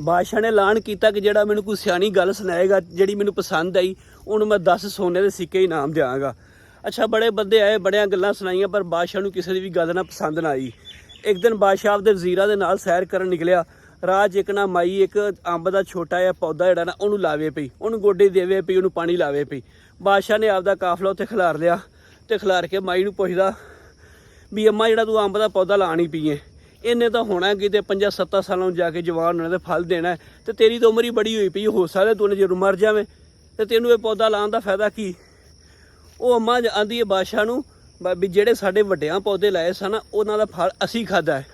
ਬਾਦਸ਼ਾਹ ਨੇ ਐਲਾਨ ਕੀਤਾ ਕਿ ਜਿਹੜਾ ਮੈਨੂੰ ਕੋਈ ਸਿਆਣੀ ਗੱਲ ਸੁਣਾਏਗਾ, ਜਿਹੜੀ ਮੈਨੂੰ ਪਸੰਦ ਆਈ, ਉਹਨੂੰ ਮੈਂ 10 ਸੋਨੇ ਦੇ ਸਿੱਕੇ ਇਨਾਮ ਦਿਆਂਗਾ। ਅੱਛਾ, ਬੜੇ ਬੰਦੇ ਆਏ, ਬੜੀਆਂ ਗੱਲਾਂ ਸੁਣਾਈਆਂ, ਪਰ ਬਾਦਸ਼ਾਹ ਨੂੰ ਕਿਸੇ ਦੀ ਵੀ ਗੱਲ ਨਾ ਪਸੰਦ ਨਾ ਆਈ। ਇੱਕ ਦਿਨ ਬਾਦਸ਼ਾਹ ਆਪਦੇ ਵਜ਼ੀਰਾਂ ਦੇ ਨਾਲ ਸੈਰ ਕਰਨ ਨਿਕਲਿਆ। ਰਾਜ ਇੱਕ ਨਾ ਮਾਈ, ਇੱਕ ਅੰਬ ਦਾ ਛੋਟਾ ਜਿਹਾ ਪੌਦਾ ਜਿਹੜਾ ਨਾ, ਉਹਨੂੰ ਲਾਵੇ ਪਈ। ਉਹਨੂੰ ਗੋਡੇ ਦੇਵੇ ਪਈ, ਉਹਨੂੰ ਪਾਣੀ ਲਾਵੇ ਪਈ। ਬਾਦਸ਼ਾਹ ਨੇ ਆਪਦਾ ਕਾਫਲਾ ਉੱਥੇ ਖਿਲਾਰ ਲਿਆ ਤੇ ਖਿਲਾਰ ਕੇ ਮਾਈ ਨੂੰ ਪੁੱਛਦਾ ਵੀ, ਅੰਮਾ, ਜਿਹੜਾ ਤੂੰ ਅੰਬ ਦਾ ਪੌਦਾ ਲਾਣੀ ਪਈਏ ਇਹਨੇ ਤਾਂ ਹੋਣਾ ਕਿਤੇ 5-7 ਸਾਲਾਂ ਨੂੰ ਜਾ ਕੇ ਜਵਾਨ ਹੋਣੇ ਤੇ ਫਲ ਦੇਣਾ ਹੈ। ਤੇ ਤੇਰੀ ਤਾਂ ਉਮਰ ਹੀ ਬੜੀ ਹੋਈ ਪਈ, ਹੋ ਸਕਦਾ ਤੂੰ ਜਦੋਂ ਮਰ ਜਾਵੇਂ। ਤੇ ਤੈਨੂੰ ਇਹ ਪੌਦਾ ਲਾਉਣ ਦਾ ਫਾਇਦਾ ਕੀ? ਉਹ ਅੰਮਾ ਆਂਦੀ ਹੈ ਬਾਦਸ਼ਾਹ ਨੂੰ, ਬ- ਵੀ ਜਿਹੜੇ ਸਾਡੇ ਵੱਡਿਆਂ ਪੌਦੇ ਲਾਏ ਸਨ ਉਹਨਾਂ ਦਾ ਫਲ ਅਸੀਂ ਖਾਦਾ ਹੈ।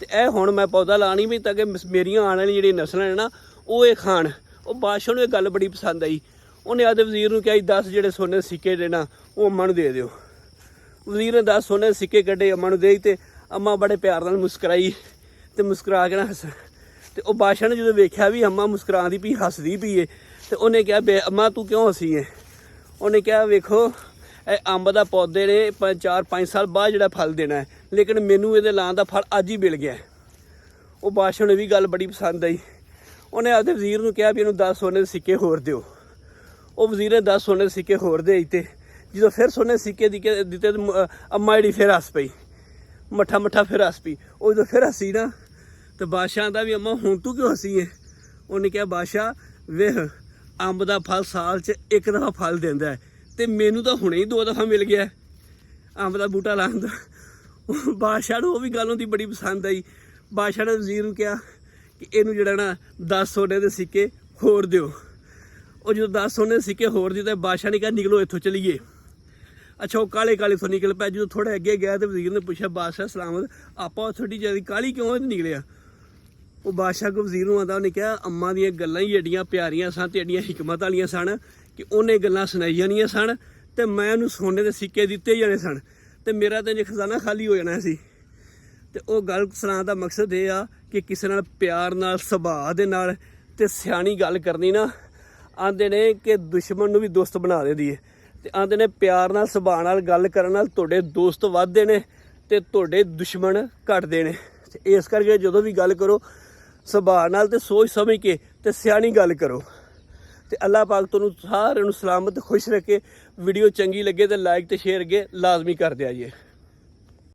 ਤੇ ਇਹ ਹੁਣ ਮੈਂ ਪੌਦਾ ਲਾਣੀ ਵੀ ਤਾਂ ਕਿ ਮਸ- ਮੇਰੀਆਂ ਆਉਣ ਵਾਲੀ ਜਿਹੜੀਆਂ ਨਸਲਾਂ ਨੇ ਨਾ, ਉਹ ਇਹ ਖਾਣ। ਉਹ ਬਾਦਸ਼ਾਹ ਨੂੰ ਇਹ ਗੱਲ ਬੜੀ ਪਸੰਦ ਆਈ। ਉਹਨੇ ਆਦੇ ਵਜ਼ੀਰ ਨੂੰ ਕਿਹਾ 10 ਜਿਹੜੇ ਸੋਨੇ ਦੇ ਸਿੱਕੇ ਦੇ ਨਾ ਉਹ ਅੰਮਾ ਨੂੰ ਦੇ ਦਿਓ। ਵਜ਼ੀਰ ਨੇ 10 ਸੋਨੇ ਦੇ ਸਿੱਕੇ ਕੱਢੇ ਅੰਮਾ ਨੂੰ ਦੇ ਤੇ ਅੰਮਾ ਬੜੇ ਪਿਆਰ ਨਾਲ ਮੁਸਕਰਾਈ ਤੇ ਮੁਸਕਰਾ ਕੇ ਨਾ ਹੱਸ। ਤੇ ਉਹ ਬਾਦਸ਼ਾਹ ਨੇ ਜਦੋਂ ਵੇਖਿਆ ਵੀ ਅੰਮਾ ਮੁਸਕਰਾਉਂਦੀ ਪਈ, ਹੱਸਦੀ ਪਈ ਏ, ਤੇ ਉਹਨੇ ਕਿਹਾ, ਬੇ ਅੰਮਾ, ਤੂੰ ਕਿਉਂ ਹੱਸੀ ਏ? ਉਹਨੇ ਕਿਹਾ, ਵੇਖੋ, ਇਹ ਅੰਬ ਦਾ ਪੌਦੇ ਨੇ 4-5 ਸਾਲ ਬਾਅਦ ਜਿਹੜਾ ਫਲ ਦੇਣਾ ਹੈ, ਲੇਕਿਨ ਮੈਨੂੰ ਇਹਦੇ ਲਾਂ ਦਾ ਫਲ ਅੱਜ ਹੀ ਮਿਲ ਗਿਆ ਉਹ ਬਾਦਸ਼ਾਹ ਨੂੰ ਇਹ ਵੀ ਗੱਲ ਬੜੀ ਪਸੰਦ ਆਈ। ਉਹਨੇ ਆਪਦੇ ਵਜ਼ੀਰ ਨੂੰ ਕਿਹਾ ਵੀ ਇਹਨੂੰ 10 ਸੋਨੇ ਦੇ ਸਿੱਕੇ ਹੋਰ ਦਿਓ। ਉਹ ਵਜ਼ੀਰ ਨੇ 10 ਸੋਨੇ ਦੇ ਸਿੱਕੇ ਹੋਰ ਦੇ ਦਿੱਤੇ। ਜਦੋਂ ਫਿਰ ਸੋਨੇ ਦੇ ਸਿੱਕੇ ਦਿੱਤੇ ਦਿੱਤੇ ਅੰਮਾ ਜਿਹੜੀ ਫਿਰ ਹੱਸ ਪਈ। ਮੱਠਾ ਮੱਠਾ ਫਿਰ ਹੱਸ ਪਈ। ਉਹ ਜਦੋਂ ਫਿਰ ਹੱਸੀ ਨਾ, ਤੇ ਬਾਦਸ਼ਾਹ ਦਾ ਵੀ ਅੰਮਾ, ਹੁਣ ਤੂੰ ਕਿਉਂ ਹੱਸੀ ਏ ਉਹਨੇ ਕਿਹਾ, ਬਾਦਸ਼ਾਹ, ਵੇਖ, ਅੰਬ ਦਾ ਫਲ ਸਾਲ 'ਚ ਇੱਕ ਦਫਾ ਫਲ ਦਿੰਦਾ ਹੈ, ਤੇ ਮੈਨੂੰ ਤਾਂ ਹੁਣੇ ਹੀ ਦੋ ਦਫਾ ਮਿਲ ਗਿਆ ਅੰਬ ਦਾ ਬੂਟਾ ਲਾਉਣ ਦਾ। ਉਹ ਬਾਦਸ਼ਾਹ ਨੂੰ ਉਹ ਵੀ ਗੱਲ ਉਹਦੀ ਬੜੀ ਪਸੰਦ ਆਈ। ਬਾਦਸ਼ਾਹ ਨੇ ਵਜ਼ੀਰ ਨੂੰ ਕਿਹਾ ਕਿ ਇਹਨੂੰ ਜਿਹੜਾ ਨਾ 10 ਸੋਨੇ ਦੇ ਸਿੱਕੇ ਹੋਰ ਦਿਓ। ਉਹ ਜਦੋਂ 10 ਸੋਨੇ ਦੇ ਸਿੱਕੇ ਹੋਰ ਦਿੱਤੇ ਬਾਦਸ਼ਾਹ ਨੇ ਕਿਹਾ, ਨਿਕਲੋ ਇੱਥੋਂ ਚਲੀਏ। ਅੱਛਾ, ਉਹ ਕਾਲੇ ਕਾਲੇ ਤੋਂ ਨਿਕਲ ਪਿਆ, ਜਦੋਂ ਥੋੜਾ ਅੱਗੇ ਗਿਆ ਤੇ ਵਜ਼ੀਰ ਨੇ ਪੁੱਛਿਆ, ਬਾਦਸ਼ਾਹ, ਸਲਾਮਤ, ਆਪਾਂ ਥੋੜੀ ਜ਼ਿਆਦਾ ਕਾਲੀ ਕਿਉਂ ਨਿਕਲਿਆ? ਉਹ ਬਾਦਸ਼ਾਹ ਕੋ ਵਜ਼ੀਰ ਨੂੰ ਆਂਦਾ ਉਹਨੇ ਕਿਹਾ, ਅੰਮਾ ਦੀਆਂ ਗੱਲਾਂ ਹੀ ਏਡੀਆਂ ਪਿਆਰੀਆਂ ਸਨ ਤੇ ਏਡੀਆਂ ਹਕਮਤ ਵਾਲੀਆਂ ਸਨ ਕਿ ਉਹਨੇ ਗੱਲਾਂ ਸੁਣਾਈ ਜਾਣੀਆਂ ਸਨ ਤੇ ਮੈਂ ਉਹਨੂੰ ਸੋਨੇ ਦੇ ਸਿੱਕੇ ਦਿੱਤੇ ਜਾਣੇ ਸਨ ਤੇ ਮੇਰਾ ਤਾਂ ਜੇ ਖਜ਼ਾਨਾ ਖਾਲੀ ਹੋ ਜਾਣਾ ਸੀ। ਤੇ ਉਹ ਗੱਲ ਸੁਣਾਉਣ ਦਾ ਮਕਸਦ ਇਹ ਆ ਕਿ ਕਿਸੇ ਨਾਲ ਪਿਆਰ ਨਾਲ, ਸੁਭਾਅ ਦੇ ਨਾਲ ਤੇ ਸਿਆਣੀ ਗੱਲ ਕਰਨੀ ਨਾ, ਆਂਦੇ ਨੇ ਕਿ ਦੁਸ਼ਮਣ ਨੂੰ ਵੀ ਦੋਸਤ ਬਣਾ ਦਿੰਦੀ ਹੈ ਤੇ ਆਂਦੇ ਨੇ ਪਿਆਰ ਨਾਲ, ਸੁਭਾਅ ਨਾਲ, ਗੱਲ ਕਰਨ ਨਾਲ ਤੁਹਾਡੇ ਦੋਸਤ ਵੱਧਦੇ ਨੇ ਤੇ ਤੁਹਾਡੇ ਦੁਸ਼ਮਣ ਘਟਦੇ ਨੇ। ਤੇ ਇਸ ਕਰਕੇ ਜਦੋਂ ਵੀ ਗੱਲ ਕਰੋ, ਸੁਭਾਅ ਨਾਲ ਤੇ ਸੋਚ ਸਮਝ ਕੇ ਤੇ ਸਿਆਣੀ ਗੱਲ ਕਰੋ। ਤੇ ਅੱਲਾਹ ਪਾਕ ਤੁਹਾਨੂੰ ਸਾਰਿਆਂ ਨੂੰ ਸਲਾਮਤ, ਖੁਸ਼ ਰੱਖੇ। ਵੀਡੀਓ ਚੰਗੀ ਲੱਗੇ ਤੇ ਲਾਈਕ ਤੇ ਸ਼ੇਅਰ ਅੱਗੇ ਲਾਜ਼ਮੀ ਕਰ ਦਿਆ ਜੀ।